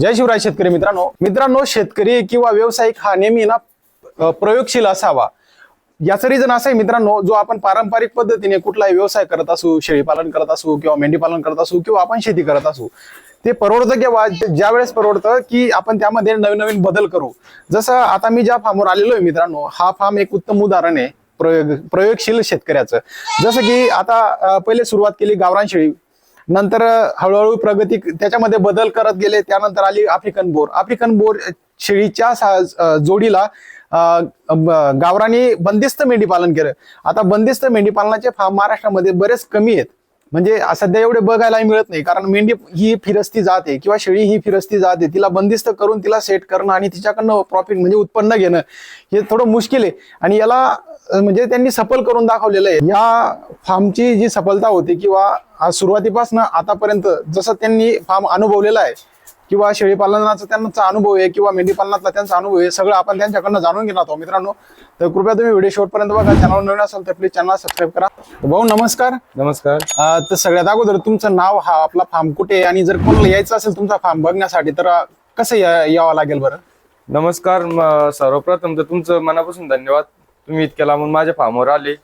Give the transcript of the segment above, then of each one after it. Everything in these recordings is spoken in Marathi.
जय शिवराय शेतकरी मित्रांनो. मित्रांनो शेतकरी किंवा व्यावसायिक हा नेहमी ना प्रयोगशील असावा. याचं रिझन असं आहे मित्रांनो जो आपण पारंपरिक पद्धतीने कुठलाही व्यवसाय करत असू शेळीपालन करत असू किंवा मेंढीपालन करत असू किंवा आपण शेती करत असू ते परवडतं किंवा ज्या वेळेस परवडतं की आपण त्यामध्ये नवीन नवीन बदल करू. जसं आता मी ज्या फार्मवर आलेलो आहे मित्रांनो हा फार्म एक उत्तम उदाहरण आहे प्रयोग प्रयोगशील शेतकऱ्याचं. जसं की आता पहिले सुरुवात केली गावरान शेळी. नंतर हळूहळू प्रगती त्याच्यामध्ये बदल करत गेले. त्यानंतर आली आफ्रिकन बोर. आफ्रिकन बोर शेळीच्या सा- जोडीला गावरानी बंदिस्त मेंढी पालन केलं. आता बंदिस्त मेंढी पालनाचे फार्म महाराष्ट्रामध्ये बरेच कमी आहेत. म्हणजे सध्या एवढे बघायला मिळत नाही. कारण मेंढी ही फिरस्ती जाते किंवा शेळी ही फिरस्ती जाते. तिला बंदिस्त करून तिला सेट करणं आणि तिच्याकडनं प्रॉफिट म्हणजे उत्पन्न घेणं हे थोडं मुश्किल आहे. आणि याला म्हणजे त्यांनी सफल करून दाखवलेलं आहे. या फार्मची जी सफलता होती किंवा सुरुवातीपासून आतापर्यंत जसं त्यांनी फार्म अनुभवलेला आहे किंवा शेळी पालनाचा त्यांचा अनुभव आहे किंवा मेंढी पालनातला त्यांचा अनुभव आहे सगळं आपण त्यांच्याकडनं जाणून घेणार आहोत मित्रांनो. तर कृपया तुम्ही व्हिडिओ शेवटपर्यंत बघा चॅनल नवीन असेल तर प्लीज चॅनल सबस्क्राईब करा. भाऊ नमस्कार. नमस्कार. तर सगळ्यात अगोदर तुमचं नाव हा आपला फार्म कुठे आहे? आणि जर कोणाला यायचं असेल तुमचा फार्म बघण्यासाठी तर कसं यावं लागेल बरं? नमस्कार सर्वप्रथम तर तुमचं मनापासून धन्यवाद. तुम्ही इतक्या लांबून माझ्या फार्मवर आले.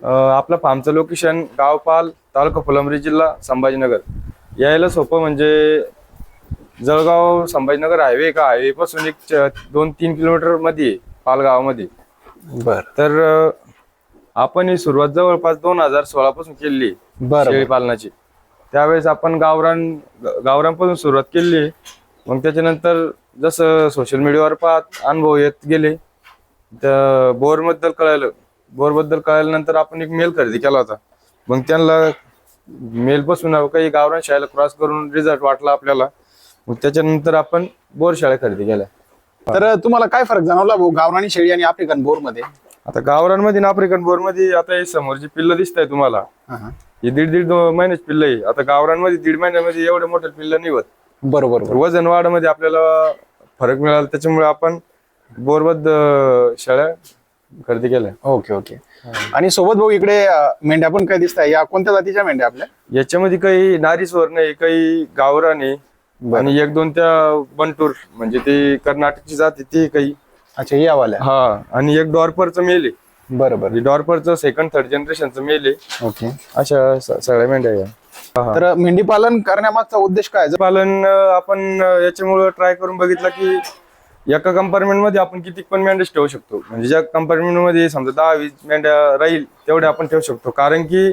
आपलं फार्मचं लोकेशन गावपाल तालुका फुलंब्री जिल्हा संभाजीनगर. यायला सोपं म्हणजे जळगाव संभाजीनगर हायवे का? हायवे पासून एक च- दोन तीन किलोमीटरमध्ये आहे, पाल गावामध्ये बर. तर अं, आपण ही सुरुवात जवळपास दोन हजार सोळा पासून केली बरं, शेळी. पालनाची. त्यावेळेस आपण गावरान गावरांपासून सुरुवात केली. मग त्याच्यानंतर जसं सोशल मीडियावर पाहत अनुभव येत गेले. तर बोरबद्दल कळालं. बोरबद्दल कळाल्यानंतर आपण एक मेल खरेदी केला होता. मग त्यांना मेल पासून काही गावरान शाळेला क्रॉस करून रिझल्ट वाटला आपल्याला. मग त्याच्यानंतर आपण बोर शाळा खरेदी केल्या. तर तुम्हाला काय फरक जाणवला भाऊ गावरानी शेळी आणि आफ्रिकन बोरमध्ये? आता गावरांमध्ये आणि आफ्रिकन बोरमध्ये आता हे समोरची पिल्ल दिसत आहे तुम्हाला. हा, दीड दीड महिन्याची पिल्ल आहे. आता गावरांमध्ये दीड महिन्यामध्ये एवढे मोठे पिल्ल नाही होत. बरोबर वजन वाढमध्ये आपल्याला फरक मिळाला. त्याच्यामुळे आपण बोरबद्द शेळ्या खरेदी केल्या. Okay okay. आणि सोबत भाऊ इकडे मेंढ्या पण काय दिसत या कोणत्या जातीच्या मेंढ्या आपल्या? याच्यामध्ये काही नारीस्वर नाही काही गावरान आहे. आणि एक दोन त्या बंटूर म्हणजे ती कर्नाटकची जाती ती काही. अच्छा या वाल्या हा आणि एक डॉर्परचं मेल आहे. बरं बरं. डॉर्परचं सेकंड थर्ड जनरेशनचं मेल आहे. ओके. अशा स- सगळ्या मेंढ्या. तर मेंढी पालन करण्यामागचा उद्देश काय जर- पालन अं, आपण अं, याच्यामुळं ट्राय करून बघितलं की एका कंपार्टमेंटमध्ये आपण किती पण मेंढ्या ठेवू शकतो. म्हणजे ज्या कंपार्टमेंटमध्ये समजा दहा वीस मेंढ्या राहील तेवढ्या आपण ठेवू शकतो. कारण की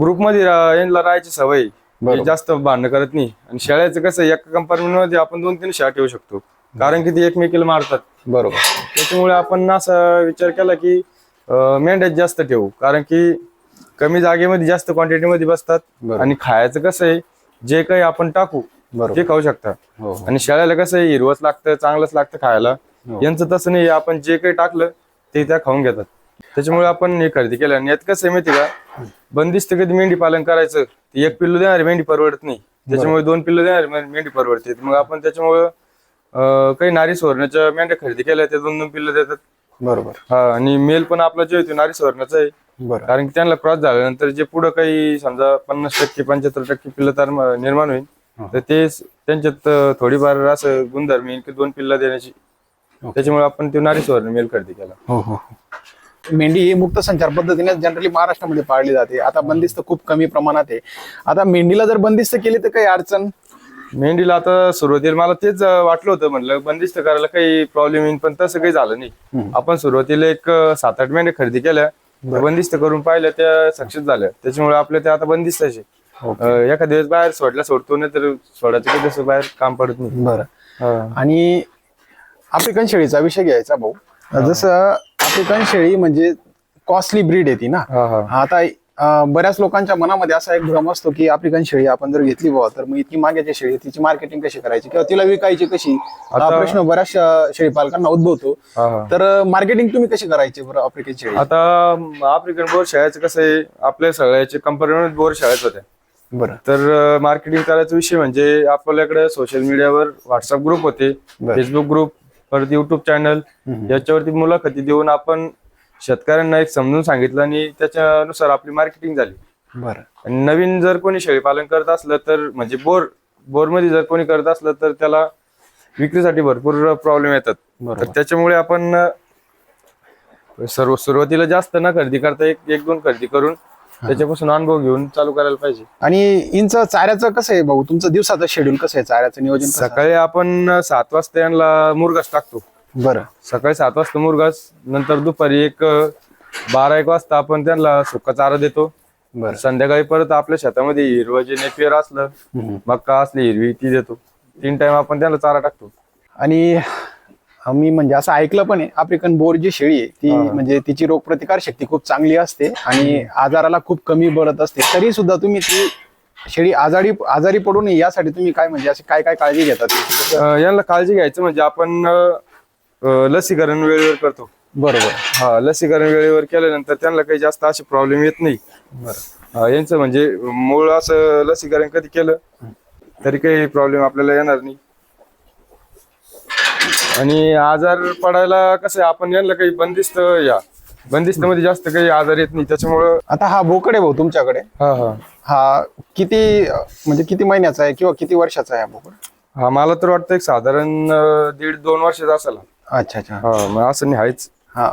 ग्रुपमध्ये यांना राहायची सवय आहे. हे जास्त भांडणं करत नाही. आणि शेळ्याचं कसं आहे, एका कंपार्टमेंटमध्ये आपण दोन तीन शेळ्या ठेवू शकतो. कारण की ते एकमेकीला मारतात. बरोबर. त्याच्यामुळे आपण असा विचार केला की अं, मेंढ्याच जास्त ठेवू. कारण की कमी जागेमध्ये जास्त क्वांटिटी मध्ये बसतात. आणि खायचं कसं आहे जे काही आपण टाकू ते खाऊ शकता. हो हो. आणि शेळ्याला कसं आहे हिरवच लागतं चांगलंच लागतं खायला. हो. यांचं तसं नाही आपण जे काही टाकलं ते त्या खाऊन घेतात. त्याच्यामुळे आपण हे खरेदी केलं. आणि यात कसं आहे माहिती का? बंदिस्त कधी मेंढी पालन करायचं ते एक पिल्लू देणारी मेंढी परवडत नाही. त्याच्यामुळे दोन पिल्लू देणारी मेंढी परवडते. मग आपण त्याच्यामुळं काही नारी सुवर्णाच्या मेंढ्या खरेदी केल्या ते दोन दोन पिल्लं देतात. बरोबर. हा आणि मेल पण आपला जे होतो नारी सुवर्णाचा आहे. बरं. कारण की त्यांना क्रॉस झाल्यानंतर जे पुढं काही समजा पन्नास टक्के पंच्याहत्तर टक्के पिल्लं तर निर्माण होईल. तर ते त्यांच्यात थोडीफार असं गुणधर्म येईल की दोन पिल्लं देण्याची. त्याच्यामुळे आपण ते नारी सुवर्ण मेल खरेदी केला. हो हो. मेंढी ही मुक्त संचार पद्धतीने जनरली महाराष्ट्रामध्ये पाळली जाते. आता बंदिस्त खूप कमी प्रमाणात आहे. आता मेंढीला जर बंदिस्त केली तर काही अडचण? मेंढीला आता सुरुवातीला मला तेच वाटलं होतं म्हणलं बंदिस्त करायला काही प्रॉब्लेम येईल पण तसं काही झालं नाही. आपण सुरुवातीला एक सात आठ मेंढ्या खरेदी केल्या बंदिस्त करून पाहिल्या त्या सक्सेस झाल्या. त्याच्यामुळे आपल्या त्या आता बंदिस्ताचे एखाद्या दिवस बाहेर सोडल्या सोडतो नाही तर सोडायचं काही तसं बाहेर काम पडत नाही. बरं. आणि आफ्रिकन शेळीचा विषय घ्यायचा भाऊ. जसं आफ्रिकन शेळी म्हणजे कॉस्टली ब्रीड येते ना. आता बऱ्याच लोकांच्या मनामध्ये असा एक भ्रम असतो की आफ्रिकन शेळी आपण जर घेतली बुवा तर मग इतकी माग्याची शेळी तिची मार्केटिंग कशी करायची किंवा तिला विकायची कशी? हा प्रश्न बऱ्याचशा शेळी पालकांना उद्भवतो तर मार्केटिंग तुम्ही कशी करायची बरं आफ्रिकन शेळी आता आफ्रिकन बोर शाळेचं कसं आहे आपल्या सगळ्याचे कंपनी बोर शाळेत होत्या. बरं. तर मार्केटिंग करायचा विषय म्हणजे आपल्याकडे सोशल मीडियावर व्हॉट्सअप ग्रुप होते. फेसबुक ग्रुप परत युट्यूब चॅनल याच्यावरती मुलाखती देऊन आपण शेतकऱ्यांना एक समजून सांगितलं आणि त्याच्यानुसार आपली मार्केटिंग झाली. बरं. आणि नवीन जर कोणी शेळी पालन करत असलं तर म्हणजे बोर बोरमध्ये जर कोणी करत असलं तर त्याला विक्रीसाठी भरपूर प्रॉब्लेम येतात. तर त्याच्यामुळे आपण सर्व सुरुवातीला जास्त न खरेदी करता एक एक दोन खरेदी करून त्याच्यापासून अनुभव घेऊन चालू करायला पाहिजे. आणि इंच चाऱ्याचं कसं आहे भाऊ? तुमचं दिवसाचं शेड्यूल कसं आहे? चाऱ्याचं नियोजन कसं आहे? सकाळी आपण सात वाजता यांना मुरगास टाकतो. बरं. सकाळी सात वाजता मुरगास नंतर दुपारी एक अं, बारा एक वाजता आपण त्यांना सुका चारा देतो. बरं. संध्याकाळी परत आपल्या शेतामध्ये हिरवं जे नेपियर असलं. मक्का असली हिरवी ती देतो. तीन टाइम आपण त्यांना चारा टाकतो. आणि मी म्हणजे असं ऐकलं पण आहे. आफ्रिकन बोर जी शेळी आहे ती म्हणजे तिची रोगप्रतिकार शक्ती खूप चांगली असते आणि आजाराला खूप कमी बळत असते. तरी सुद्धा तुम्ही ती शेळी आजारी आजारी पडू नये यासाठी तुम्ही काय म्हणजे असे काय काय काळजी घेतात? यांना काळजी घ्यायचं म्हणजे आपण लसीकरण वेळेवर करतो. बरोबर. हा लसीकरण वेळेवर केल्यानंतर त्यांना काही जास्त असे प्रॉब्लेम येत नाही. यांचं म्हणजे मूळ असं लसीकरण कधी केलं तरी काही प्रॉब्लेम आपल्याला येणार नाही. आणि आजार पडायला कसं आहे, आपण यांना काही बंदिस्त या. बंदिस्त मध्ये जास्त काही आजार येत नाही त्याच्यामुळं आता हा बोकड आहे भाऊ तुमच्याकडे. हा हा. हा किती अं, म्हणजे किती महिन्याचा आहे किंवा किती वर्षाचा आहे हा बोकड? हा मला तर वाटतं एक साधारण अं, दीड दोन वर्षाचा असेल. अच्छा अच्छा. हा मग असं नाही आहेच. हा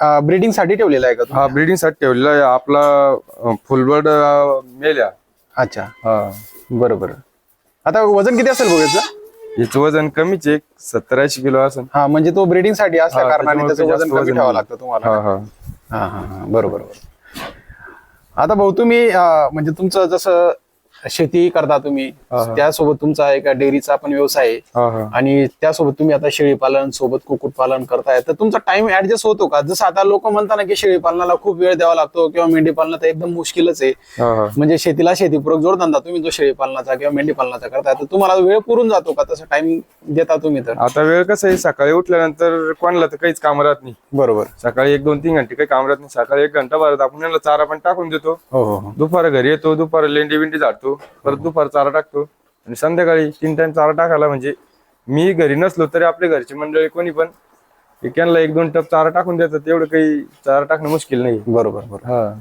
हा ब्रीडिंगसाठी ठेवलेला आहे का तुम्ही? हा ब्रिडिंगसाठी ठेवलेला आहे. आपला फुलबर्ड अं, मेल आहे. अच्छा. हा. बरोबर आता वजन किती असेल भाऊ याचं वजन कमीच आहे सत्तर ऐंशी किलो असेल. हा म्हणजे तो ब्रीडिंगसाठी असल्या हा, कारणाने त्याच्यामुळे त्याचं वजन कमी वजन ठेवावं नाही. लागतं तुम्हाला. हा हा. हा हा हा. बरोबर बरोबर. आता भाऊ तुम्ही अं, म्हणजे तुमचं जसं शेती करता तुम्ही त्यासोबत तुमचा एक डेअरीचा पण व्यवसाय आहे. आणि त्यासोबत तुम्ही आता शेळी पालन सोबत कुक्कुट पालन करताय. तर तुमचा टाइम ऍडजस्ट होतो का? जसं आता लोक म्हणतात ना की शेळी पालनाला खूप वेळ द्यावा लागतो किंवा मेंढी पालनात एकदम मुश्किलच आहे. म्हणजे शेतीला शेतीपूरक जोडधंदा तुम्ही जो शेळी पालनाचा किंवा मेंढी पालनाचा करताय तर तुम्हाला वेळ पुरून जातो का? तसं टाइम देता तुम्ही तर. आता वेळ कसं आहे? सकाळी उठल्यानंतर कोणाला तर काहीच काम राहत नाही. बरोबर. सकाळी एक दोन तीन घंटे काही काम राहत नाही. सकाळी एक घंटा भरत आपण चारा पण टाकून देतो. हो हो हो. दुपार घरी येतो दुपार लेंडी बिंडी झाडतो. परत दुपार चारा टाकतो. आणि संध्याकाळी तीन टाइम चारा टाकायला म्हणजे मी घरी नसलो तरी आपल्या घरची मंडळी कोणी पण एकाला एक दोन टप चारा टाकून देतात एवढं काही चारा टाकणं मुश्किल नाही. बरोबर बरोबर. हा.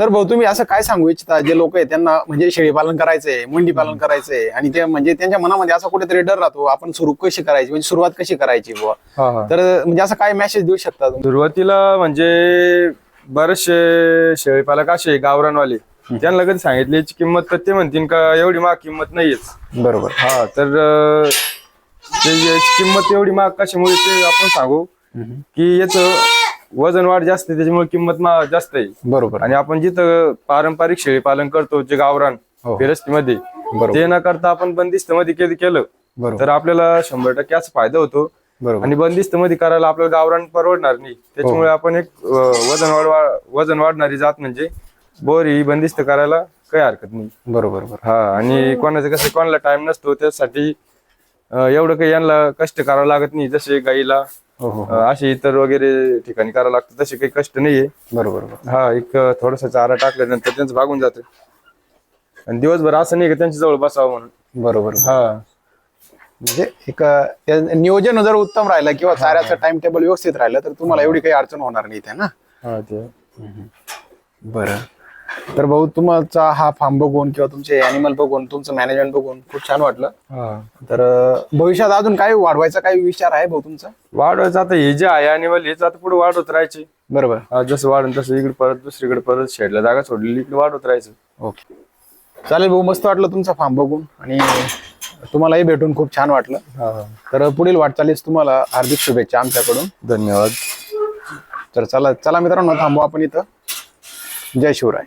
तर भाऊ तुम्ही असं काय सांगू इच्छिता? जे लोक आहे त्यांना म्हणजे शेळी पालन करायचंय मुंडी पालन करायचंय आणि ते म्हणजे त्यांच्या मनामध्ये असा कुठेतरी डर राहतो आपण सुरू कशी करायची? म्हणजे सुरुवात कशी करायची बुवा? तर म्हणजे असं काय मेसेज देऊ शकता सुरुवातीला म्हणजे बरेचसे शेळीपालक असे गावरानवाले त्यांना कधी सांगितली याची किंमत तर ते म्हणतील का एवढी महाग किंमत नाहीयेच. बरोबर. हा तर अं, ते याची किंमत एवढी महाग कशामुळे ते आपण सांगू? की याचं वजन वाढ जास्त आहे त्याच्यामुळे किंमत मा- जास्त आहे. बरोबर. आणि आपण जिथं पारंपरिक शेळी पालन करतो जे गावरान हो. फिरस्तीमध्ये बरोबर. ते न करता आपण बंदिस्त मध्ये केलं केलं बरोबर. तर आपल्याला शंभर टक्के असा फायदा होतो. बरोबर. आणि बंदिस्त मध्ये करायला आपल्याला गावरान परवडणार नाही. त्याच्यामुळे हो. आपण एक अं, वजन वाढ वजन वाढणारी जात म्हणजे बोर ही बंदिस्त करायला काही हरकत नाही. बरोबर बरोबर. हा आणि कोणाचं कसं कोणाला टाइम नसतो त्यासाठी अं, एवढं काही यांना कष्ट करावं लागत नाही जसे गाईला हो हो अं, असे इतर वगैरे ठिकाणी करावं लागतं तसे काही कष्ट नाहीये. बरोबर बरोबर. हा एक थोडासा चारा टाकल्यानंतर त्यांचं भागून जातं. आणि दिवसभर असं नाही का त्यांच्या जवळ बसावं म्हणून. बरोबर. हा. म्हणजे एक अं, नियोजन जर उत्तम राहिलं किंवा चाऱ्याचं टाइम टेबल व्यवस्थित राहिलं तर तुम्हाला एवढी काही अडचण होणार नाही त्या ना? हा ते. बरं. तर भाऊ तुमचा हा फार्म बघून किंवा तुमचे अॅनिमल बघून तुमचं मॅनेजमेंट बघून खूप छान वाटलं. हा. तर अं, भविष्यात अजून काय वाढवायचा काही विचार आहे भाऊ तुमचा? वाढवायचं आता हे जे आहे आणि हेच आता पुढे वाढवत राहायचे. बरोबर. हा, जसं वाढून तसं इकडे परत दुसरीकडे परत शेडला जागा सोडलेली इकडे वाढवत राहायचं. ओके. चालेल भाऊ मस्त वाटलं तुमचा फार्म बघून आणि तुम्हालाही भेटून खूप छान वाटलं. तर पुढील वाटचालीस तुम्हाला हार्दिक शुभेच्छा आमच्याकडून. धन्यवाद. तर चला चला मित्रांनो थांबू आपण इथं. जय शिवराय.